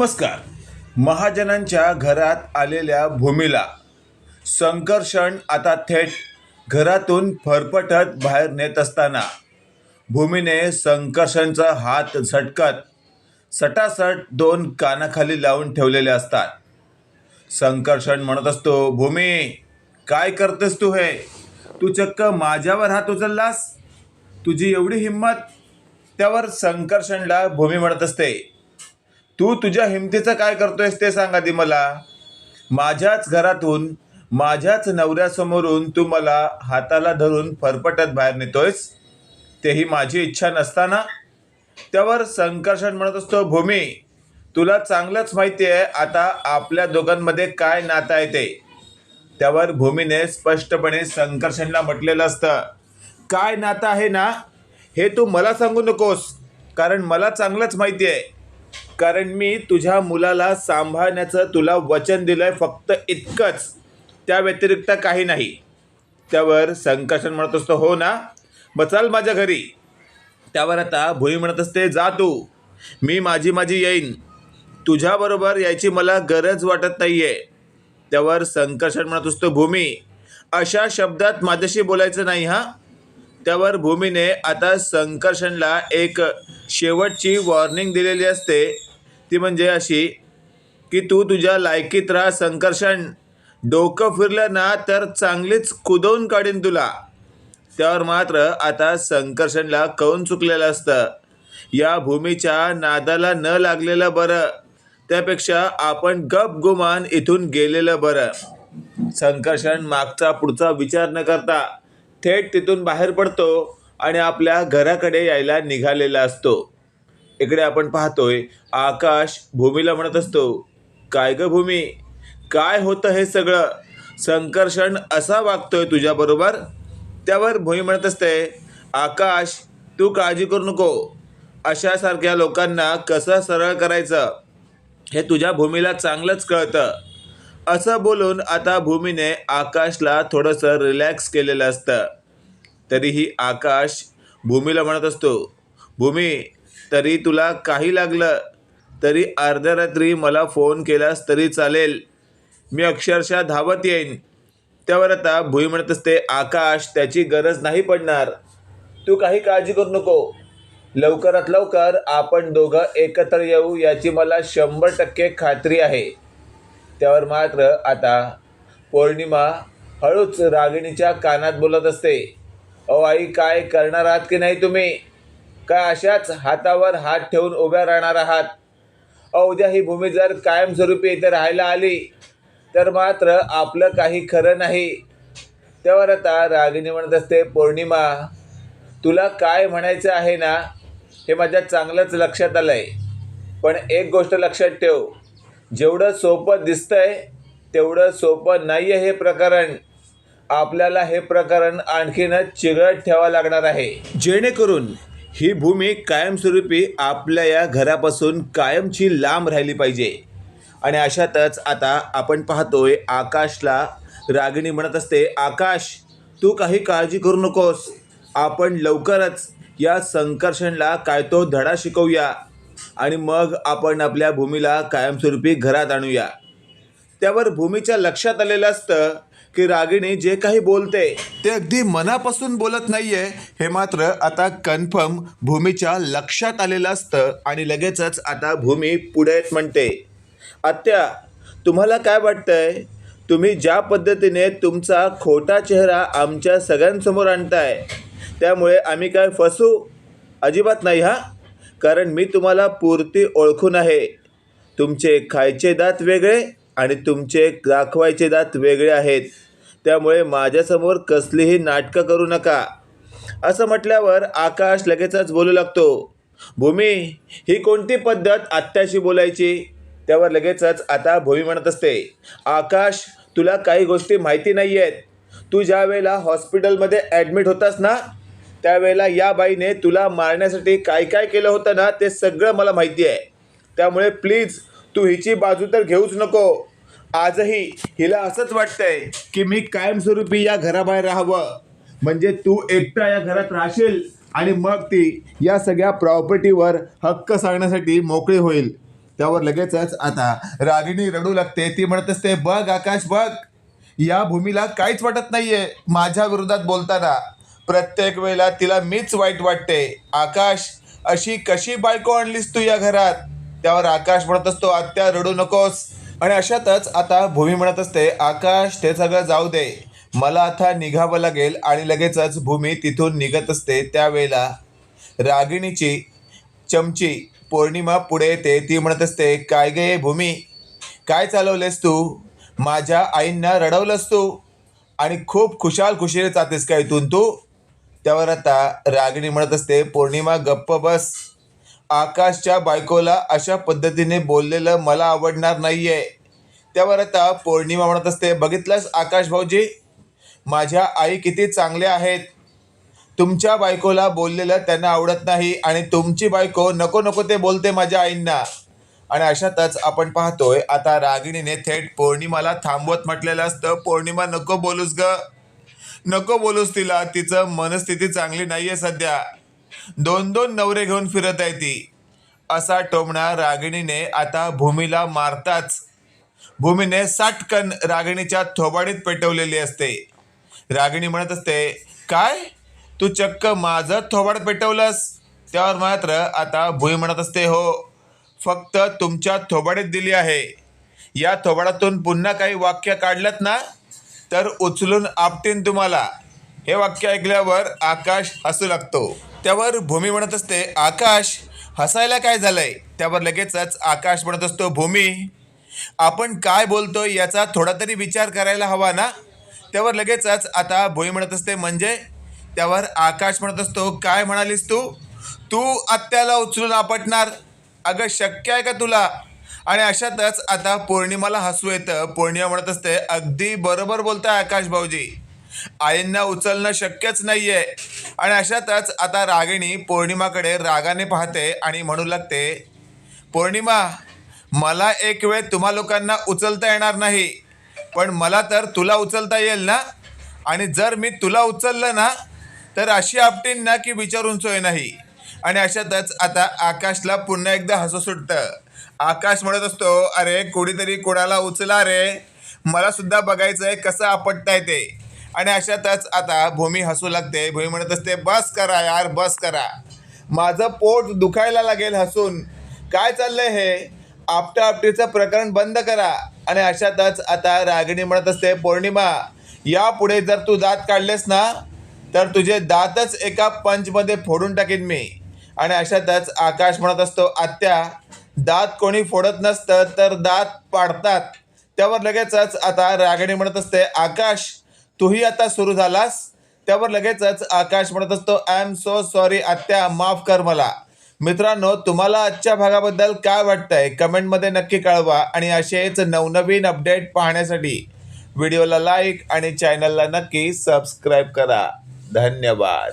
नमस्कार. महाजनांच्या घरात आलेल्या भूमीला संकर्षण आता थेट घरातून फरफटत बाहेर नेत असताना भूमीने संकर्षणचा हात झटकत सटासट दोन कानाखाली लावून ठेवलेले असतात. संकर्षण म्हणत असतो भूमी काय करतेस तू हे? तू चक्क माझ्यावर हात उचललास? तुझी एवढी हिंमत? त्यावर संकर्षणला भूमी म्हणत असते. तू तुझ्या हिमतीचं काय करतोयस ते सांग आधी मला. माझ्याच घरातून माझ्याच नवऱ्यासमोरून तू मला हाताला धरून फरफटत बाहेर नेतोयस? तेही माझी इच्छा नसताना? त्यावर संकर्षण म्हणत असतो भूमी तुला चांगलंच माहिती आहे आता आपल्या दोघांमध्ये काय नातं आहे ते. त्यावर भूमीने स्पष्टपणे संकर्षणला म्हटलेलं असतं. काय नातं आहे ना? हे तू मला सांगू नकोस कारण मला चांगलंच माहिती आहे. कारण मी तुझ्या मुलाला सांभाळण्याचं तुला वचन दिलं आहे फक्त इतकंच. त्या व्यतिरिक्त काही नाही. त्यावर संकर्षण म्हणत असतो हो ना? मग चल माझ्या घरी. त्यावर आता भुई म्हणत असते जा तू. मी माझी माझी येईन. तुझ्याबरोबर यायची मला गरज वाटत नाही आहे त्यावर संकर्षण म्हणत असतो भूमी अशा शब्दात माझ्याशी बोलायचं नाही हां? त्यावर भूमीने आता संकर्षणला एक शेवटची वॉर्निंग दिलेली असते. ती म्हणजे अशी की तू तुझ्या लायकीत राहा संकर्षण. डोकं फिरलं ना तर चांगलीच कुदवून काढीन तुला. त्यावर मात्र आता संकर्षणला कौन चुकलेलं असतं? या भूमीच्या नादाला न लागलेलं बरं. त्यापेक्षा आपण गप गुमान इथून गेलेलं बरं. संकर्षण मागचा पुढचा विचार न करता. थेट तिथून बाहेर पडतो आणि आपल्या घराकडे यायला निघालेला असतो. इकडे आपण पाहतोय आकाश भूमीला म्हणत असतो काय ग भूमी? काय होतं हे सगळं? संकर्षण असा वागतोय तुझ्याबरोबर त्यावर भूमी म्हणत असते आकाश तू काळजी करू नको. अशासारख्या लोकांना कसं सरळ करायचं? हे तुझ्या भूमीला चांगलंच कळतं. असं बोलून आता भूमीने आकाशला थोडंसं रिलॅक्स केलेलं असतं. तरीही आकाश भूमीला म्हणत असतो भूमी तरी तुला काही लागलं? तरी अर्ध्या रात्री मला फोन केलास तरी चालेल. मी अक्षरशः धावत येईन. त्यावर आता भुई म्हणत असते आकाश त्याची गरज नाही पडणार. तू काही काळजी करू नको. लवकरात लवकर आपण दोघं एकत्र येऊ याची मला शंभर टक्के खात्री आहे. त्यावर मात्र आता पौर्णिमा हळूच रागिणीच्या कानात बोलत असते. अहो आई काय करणार आहात की नाही तुम्ही? काय अशाच हातावर हात ठेवून उभ्या राहणार आहात? अहो उद्या ही भूमी जर कायमस्वरूपी इथे राहायला आली तर मात्र आपलं काही खरं नाही. त्यावर आता रागिणी म्हणत असते पौर्णिमा तुला काय म्हणायचं आहे ना हे माझ्या चांगलंच लक्षात आलं आहे पण एक गोष्ट लक्षात ठेव जेवढं सोपं दिसतंय तेवढं सोपं नाही आहे हे प्रकरण. आपल्याला हे प्रकरण आणखीनच चिघळत ठेवावं लागणार आहे. जेणेकरून ही भूमी कायमस्वरूपी आपल्या या घरापासून कायमची लांब राहिली पाहिजे. आणि अशातच आता आपण पाहतोय आकाशला. रागिणी म्हणत असते आकाश तू काही काळजी करू नकोस. आपण लवकरच या संकर्षणला काय तो धडा शिकवूया. आणि मग आपण आपल्या भूमीला कायमस्वरूपी घरात आणूया. त्यावर भूमीच्या लक्षात आलेलं असतं की रागिणी जे काही बोलते ते अगदी मनापासून बोलत नाहीये. हे मात्र आता कन्फर्म भूमीच्या लक्षात आलेलं असतं आणि लगेचच आता भूमी पुढे येत म्हणते आत्या तुम्हाला काय वाटतंय? तुम्ही ज्या पद्धतीने तुमचा खोटा चेहरा आमच्या सगळ्यांसमोर आणताय त्यामुळे आम्ही काय फसू? अजिबात नाही हा? कारण मी तुम्हाला पूर्ती ओळखून आहे. तुमचे खायचे दात वेगळे आणि तुमचे दाखवायचे दात वेगळे आहेत. त्यामुळे माझ्यासमोर कसलीही नाटकं करू नका. असं म्हटल्यावर आकाश लगेचच बोलू लागतो भूमी ही कोणती पद्धत आत्याशी बोलायची? त्यावर लगेचच आता भूमी म्हणत असते आकाश तुला काही गोष्टी माहिती नाही आहेत तू ज्या वेळेला हॉस्पिटलमध्ये ॲडमिट होतास ना त्यावेळेला या बाईने तुला मारण्यासाठी काय काय केलं होतं ना ते सगळं मला माहिती आहे. त्यामुळे प्लीज तू हिची बाजू तर घेऊच नको. आजही हिला असंच वाटतंय की मी कायमस्वरूपी या घराबाहेर राहावं. म्हणजे तू एकटा या घरात राहशील आणि मग ती या सगळ्या प्रॉपर्टीवर हक्क सांगण्यासाठी मोकळी होईल. त्यावर लगेचच आता रागिणी रडू लागते. ती म्हणत असते बघ आकाश बघ. या भूमीला काहीच वाटत नाहीये माझ्या विरोधात बोलताना. प्रत्येक वेळेला तिला मीच वाईट वाटते. आकाश अशी कशी बायको आणलीस तू या घरात? त्यावर आकाश म्हणत असतो आत्या रडू नकोस. आणि अशातच आता भूमी म्हणत असते आकाश ते सगळं जाऊ दे. मला आता निघावं लागेल. आणि लगेचच भूमी तिथून निघत असते त्यावेळेला. रागिणीची चमची पौर्णिमा पुढे येते. ती म्हणत असते काय गे भूमी? काय चालवलेस तू? माझ्या आईंना रडवलंस तू? आणि खूप खुशाल खुशीने जातेस का इथून तू? त्यावर आता रागिणी म्हणत असते पौर्णिमा गप्प बस. आकाशच्या बायकोला अशा पद्धतीने बोललेलं मला आवडणार नाही आहे त्यावर आता पौर्णिमा म्हणत असते. बघितलंस आकाश भाऊजी? माझ्या आई किती चांगल्या आहेत. तुमच्या बायकोला बोललेलं त्यांना आवडत नाही आणि तुमची बायको नको नको ते बोलते माझ्या आईंना. आणि अशातच आपण पाहतोय आता रागिणीने थेट पौर्णिमाला थांबवत म्हटलेलं असतं. पौर्णिमा नको बोलूस ग. नको बोलूस तिला. तिचं मनस्थिती चांगली नाही आहे सध्या. दोन दोन नवरे घेऊन फिरत आहे ती. असा टोमणा रागिणीने आता भूमीला मारताच. भूमीने साटकन रागिणीच्या थोबाडीत पेटवलेली असते. रागिणी म्हणत असते काय? तू चक्क माझं थोबाड पेटवलंस? त्यावर मात्र आता भुई म्हणत असते हो फक्त तुमच्या थोबाडीत दिली आहे. या थोबाडातून पुन्हा काही वाक्य काढलत ना तर उचलून आपटीन तुम्हाला. हे वाक्य ऐकल्यावर आकाश हसू लागतो. त्यावर भूमी म्हणत असते आकाश हसायला काय झालंय? त्यावर लगेचच आकाश म्हणत असतो भूमी आपण काय बोलतोय याचा थोडा तरी विचार करायला हवा ना? त्यावर लगेचच आता भोई म्हणत असते म्हणजे? त्यावर आकाश म्हणत असतो काय म्हणालीस तू? तू आत्याला उचलून आपटणार. अगं शक्य आहे का तुला? आणि अशातच आता पौर्णिमाला हसू येतं. पौर्णिमा म्हणत असते अगदी बरोबर बोलताय आकाश भाऊजी. आईंना उचलणं शक्यच नाहीये. आणि अशातच आता रागिणी पौर्णिमाकडे रागाने पाहते आणि म्हणू लागते पौर्णिमा मला एक वेळ तुम्हा लोकांना उचलता येणार नाही पण मला तर तुला उचलता येईल ना? आणि जर मी तुला उचललं ना तर अशी आपटीन ना की विचारून सोय नाही. आणि अशातच आता आकाशला पुन्हा एकदा हसू सुटतं. आकाश म्हणत असतो अरे कोणीतरी कोणाला उचला रे? मला सुद्धा बघायचं आहे कसं आपटताय ते आणि अशातच आता भूमी हसू लागते. भूमी म्हणत असते बस करा यार बस करा. माझं पोट दुखायला लागेल हसून. काय चाललंय हे? आपटा आपटीचं प्रकरण बंद करा. आणि अशातच आता रागिणी म्हणत असते पौर्णिमा यापुढे जर तू दात काढलेस ना तर तुझे दातच एका पंचमध्ये फोडून टाकीन मी. आणि अशातच आकाश म्हणत असतो आत्या दात कोणी फोडत नसतं तर दात पाडतात. त्यावर लगेचच आता रागिणी म्हणत असते आकाश तूही आता सुरू झालास? त्यावर लगेचच आकाश म्हणत असतो आय एम सो सॉरी आत्या माफ कर मला. मित्रांनो तुम्हाला आजच्या भागाबद्दल काय वाटतंय? कमेंटमध्ये नक्की कळवा आणि असेच नवनवीन अपडेट पाहण्यासाठी व्हिडिओला लाईक आणि चॅनलला नक्की सबस्क्राईब करा. धन्यवाद.